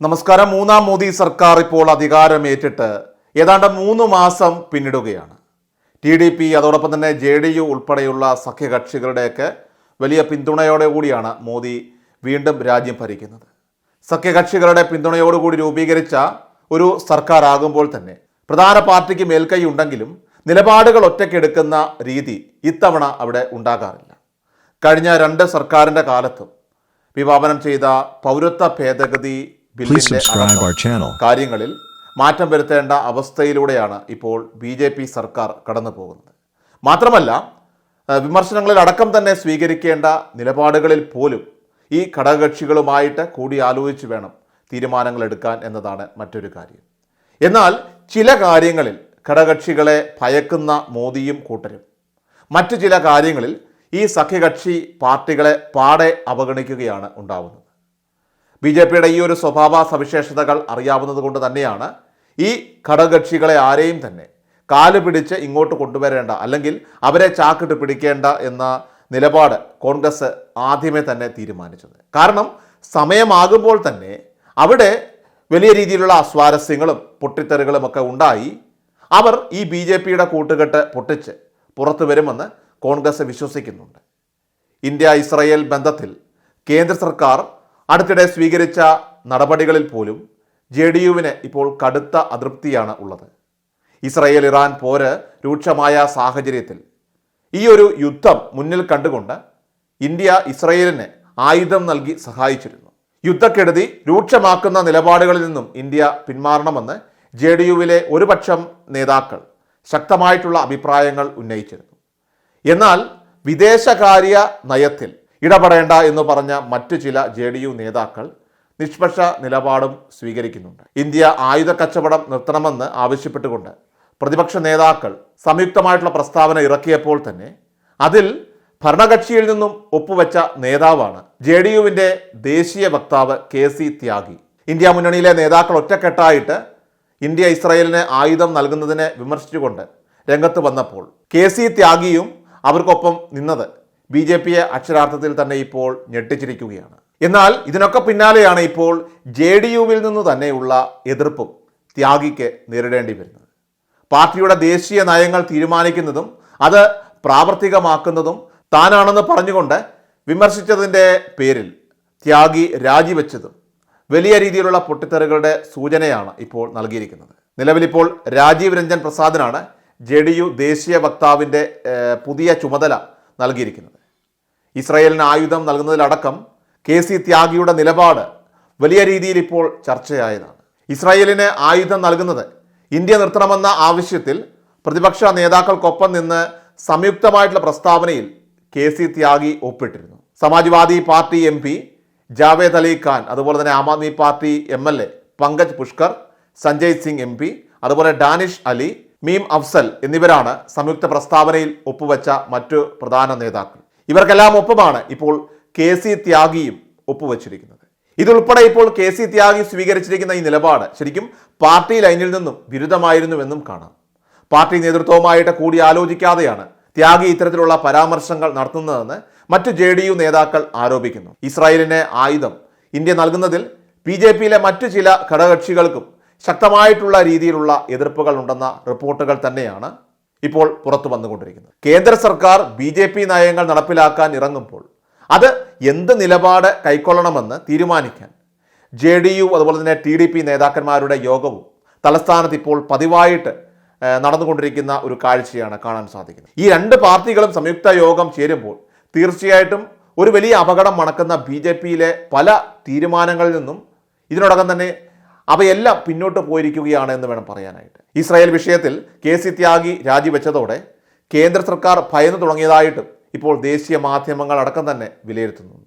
നമസ്കാരം. മൂന്നാം മോദി സർക്കാർ ഇപ്പോൾ അധികാരമേറ്റിട്ട് ഏതാണ്ട് മൂന്ന് മാസം പിന്നിടുകയാണ്. ടി ഡി പി അതോടൊപ്പം തന്നെ ജെ ഡി യു ഉൾപ്പെടെയുള്ള സഖ്യകക്ഷികളുടെയൊക്കെ വലിയ പിന്തുണയോടെ കൂടിയാണ് മോദി വീണ്ടും രാജ്യം ഭരിക്കുന്നത്. സഖ്യകക്ഷികളുടെ പിന്തുണയോടുകൂടി രൂപീകരിച്ച ഒരു സർക്കാരാകുമ്പോൾ തന്നെ പ്രധാന പാർട്ടിക്ക് മേൽക്കൈ ഉണ്ടെങ്കിലും നിലപാടുകൾ ഒറ്റയ്ക്കെടുക്കുന്ന രീതി ഇത്തവണ അവിടെ ഉണ്ടാകാറില്ല. കഴിഞ്ഞ രണ്ട് സർക്കാരിന്റെ കാലത്തും വിഭാവനം ചെയ്ത പൗരത്വ ഭേദഗതി Please subscribe our channel. കാര്യങ്ങളിൽ മാറ്റം വരുത്തേണ്ട അവസ്ഥയിലൂടെയാണ് ഇപ്പോൾ ബി ജെ പി സർക്കാർ കടന്നു പോകുന്നത് മാത്രമല്ല വിമർശനങ്ങളിൽ അടക്കം തന്നെ സ്വീകരിക്കേണ്ട നിലപാടുകളിൽ പോലും ഈ ഘടകകക്ഷികളുമായിട്ട് കൂടിയാലോചിച്ച് വേണം തീരുമാനങ്ങൾ എടുക്കാൻ എന്നതാണ് മറ്റൊരു കാര്യം. എന്നാൽ ചില കാര്യങ്ങളിൽ ഘടകകക്ഷികളെ ഭയക്കുന്ന മോദിയും കൂട്ടരും. മറ്റു ചില കാര്യങ്ങളിൽ ഈ സഖ്യകക്ഷി പാർട്ടികളെ പാടെ അവഗണിക്കുകയാണ് ഉണ്ടാവുന്നത്. ബി ജെ പിയുടെ ഈ ഒരു സ്വഭാവ സവിശേഷതകൾ അറിയാവുന്നത് കൊണ്ട് തന്നെയാണ് ഈ ഘടകകക്ഷികളെ ആരെയും തന്നെ കാൽ പിടിച്ച് ഇങ്ങോട്ട് കൊണ്ടുവരേണ്ട അല്ലെങ്കിൽ അവരെ ചാക്കിട്ട് പിടിക്കേണ്ട എന്ന നിലപാട് കോൺഗ്രസ് ആദ്യമേ തന്നെ തീരുമാനിച്ചത്. കാരണം സമയമാകുമ്പോൾ തന്നെ അവിടെ വലിയ രീതിയിലുള്ള അസ്വാരസ്യങ്ങളും പൊട്ടിത്തെറികളും ഒക്കെ ഉണ്ടായി അവർ ഈ ബി ജെ പിയുടെ കൂട്ടുകെട്ട് പൊട്ടിച്ച് പുറത്തു വരുമെന്ന് കോൺഗ്രസ് വിശ്വസിക്കുന്നുണ്ട്. ഇന്ത്യ ഇസ്രയേൽ ബന്ധത്തിൽ കേന്ദ്ര സർക്കാർ അടുത്തിടെ സ്വീകരിച്ച നടപടികളിൽ പോലും ജെ ഡി യുവിന് ഇപ്പോൾ കടുത്ത അതൃപ്തിയാണ് ഉള്ളത്. ഇസ്രയേൽ ഇറാൻ പോര് രൂക്ഷമായ സാഹചര്യത്തിൽ ഈ ഒരു യുദ്ധം മുന്നിൽ കണ്ടുകൊണ്ട് ഇന്ത്യ ഇസ്രയേലിന് ആയുധം നൽകി സഹായിച്ചിരുന്നു. യുദ്ധക്കെടുതി രൂക്ഷമാക്കുന്ന നിലപാടുകളിൽ നിന്നും ഇന്ത്യ പിന്മാറണമെന്ന് ജെ ഡി യുവിലെ ഒരുപക്ഷം നേതാക്കൾ ശക്തമായിട്ടുള്ള അഭിപ്രായങ്ങൾ ഉന്നയിച്ചിരുന്നു. എന്നാൽ വിദേശകാര്യ നയത്തിൽ ഇടപെടേണ്ട എന്ന് പറഞ്ഞ മറ്റു ചില ജെ ഡി യു നേതാക്കൾ നിഷ്പക്ഷ നിലപാടും സ്വീകരിക്കുന്നുണ്ട്. ഇന്ത്യ ആയുധ കച്ചവടം നിർത്തണമെന്ന് ആവശ്യപ്പെട്ടുകൊണ്ട് പ്രതിപക്ഷ നേതാക്കൾ സംയുക്തമായിട്ടുള്ള പ്രസ്താവന ഇറക്കിയപ്പോൾ തന്നെ അതിൽ ഭരണകക്ഷിയിൽ നിന്നും ഒപ്പുവെച്ച നേതാവാണ് ജെ ഡി യുവിന്റെ ദേശീയ വക്താവ് കെ സി ത്യാഗി. ഇന്ത്യ മുന്നണിയിലെ നേതാക്കൾ ഒറ്റക്കെട്ടായിട്ട് ഇന്ത്യ ഇസ്രായേലിന് ആയുധം നൽകുന്നതിനെ വിമർശിച്ചുകൊണ്ട് രംഗത്ത് വന്നപ്പോൾ കെ സി ത്യാഗിയും അവർക്കൊപ്പം നിന്നത് ബി ജെ പിയെ അക്ഷരാർത്ഥത്തിൽ തന്നെ ഇപ്പോൾ ഞെട്ടിച്ചിരിക്കുകയാണ്. എന്നാൽ ഇതിനൊക്കെ പിന്നാലെയാണ് ഇപ്പോൾ ജെ ഡി യുവിൽ നിന്ന് തന്നെയുള്ള എതിർപ്പും ത്യാഗിക്ക് നേരിടേണ്ടി വരുന്നത്. പാർട്ടിയുടെ ദേശീയ നയങ്ങൾ തീരുമാനിക്കുന്നതും അത് പ്രാവർത്തികമാക്കുന്നതും താനാണെന്ന് പറഞ്ഞുകൊണ്ട് വിമർശിച്ചതിന്റെ പേരിൽ ത്യാഗി രാജിവെച്ചതും വലിയ രീതിയിലുള്ള പൊട്ടിത്തെറികളുടെ സൂചനയാണ് ഇപ്പോൾ നൽകിയിരിക്കുന്നത്. നിലവിലിപ്പോൾ രാജീവ് രഞ്ജൻ പ്രസാദിനാണ് ജെ ദേശീയ വക്താവിന്റെ പുതിയ ചുമതല നൽകിയിരിക്കുന്നത്. ഇസ്രയേലിന് ആയുധം നൽകുന്നതിലടക്കം കെ സി ത്യാഗിയുടെ നിലപാട് വലിയ രീതിയിൽ ഇപ്പോൾ ചർച്ചയായതാണ്. ഇസ്രായേലിന് ആയുധം നൽകുന്നത് ഇന്ത്യ നിർത്തണമെന്ന ആവശ്യത്തിൽ പ്രതിപക്ഷ നേതാക്കൾക്കൊപ്പം നിന്ന് സംയുക്തമായിട്ടുള്ള പ്രസ്താവനയിൽ K C Tyagi ഒപ്പിട്ടിരുന്നു. Samajwadi party M P Javed Ali Khan അതുപോലെ തന്നെ Aam Aadmi party M L A Pankaj Pushkar Sanjay Singh M P അതുപോലെ ഡാനിഷ് അലി മീം അഫ്സൽ എന്നിവരാണ് സംയുക്ത പ്രസ്താവനയിൽ ഒപ്പുവെച്ച മറ്റു പ്രധാന നേതാക്കൾ. ഇവർക്കെല്ലാം ഒപ്പമാണ് ഇപ്പോൾ കെ സി ത്യാഗിയും ഒപ്പുവച്ചിരിക്കുന്നത്. ഇതുൾപ്പെടെ ഇപ്പോൾ കെ സി ത്യാഗി സ്വീകരിച്ചിരിക്കുന്ന ഈ നിലപാട് ശരിക്കും പാർട്ടി ലൈനിൽ നിന്നും ബിരുദമായിരുന്നുവെന്നും കാണാം. പാർട്ടി നേതൃത്വവുമായിട്ട് കൂടി ആലോചിക്കാതെയാണ് ത്യാഗി ഇത്തരത്തിലുള്ള പരാമർശങ്ങൾ നടത്തുന്നതെന്ന് മറ്റു ജെ ഡി യു നേതാക്കൾ ആരോപിക്കുന്നു. ഇസ്രായേലിന് ആയുധം ഇന്ത്യ നൽകുന്നതിൽ ബി ജെ പിയിലെ മറ്റു ചില ഘടകകക്ഷികൾക്കും ശക്തമായിട്ടുള്ള രീതിയിലുള്ള എതിർപ്പുകൾ ഉണ്ടെന്ന റിപ്പോർട്ടുകൾ തന്നെയാണ് ഇപ്പോൾ പുറത്തു വന്നുകൊണ്ടിരിക്കുന്നത് കേന്ദ്ര സർക്കാർ ബി ജെ പി നയങ്ങൾ നടപ്പിലാക്കാൻ ഇറങ്ങുമ്പോൾ അത് എന്ത് നിലപാട് കൈക്കൊള്ളണമെന്ന് തീരുമാനിക്കാൻ ജെ ഡി യു അതുപോലെ തന്നെ ടി ഡി പി നേതാക്കന്മാരുടെ യോഗവും തലസ്ഥാനത്ത് ഇപ്പോൾ പതിവായിട്ട് നടന്നുകൊണ്ടിരിക്കുന്ന ഒരു കാഴ്ചയാണ് കാണാൻ സാധിക്കുന്നത്. ഈ രണ്ട് പാർട്ടികളും സംയുക്ത യോഗം ചേരുമ്പോൾ തീർച്ചയായിട്ടും ഒരു വലിയ അപകടം മണക്കുന്ന ബി ജെ പിയിലെ പല തീരുമാനങ്ങളിൽ നിന്നും ഇതിനോടകം തന്നെ അവയെല്ലാം പിന്നോട്ട് പോയിരിക്കുകയാണ് എന്ന് വേണം പറയാനായിട്ട്. ഇസ്രായേൽ വിഷയത്തിൽ കെ സി ത്യാഗി രാജിവെച്ചതോടെ കേന്ദ്ര സർക്കാർ ഭയന്നു തുടങ്ങിയതായിട്ടും ഇപ്പോൾ ദേശീയ മാധ്യമങ്ങൾ അടക്കം തന്നെ വിലയിരുത്തുന്നുണ്ട്.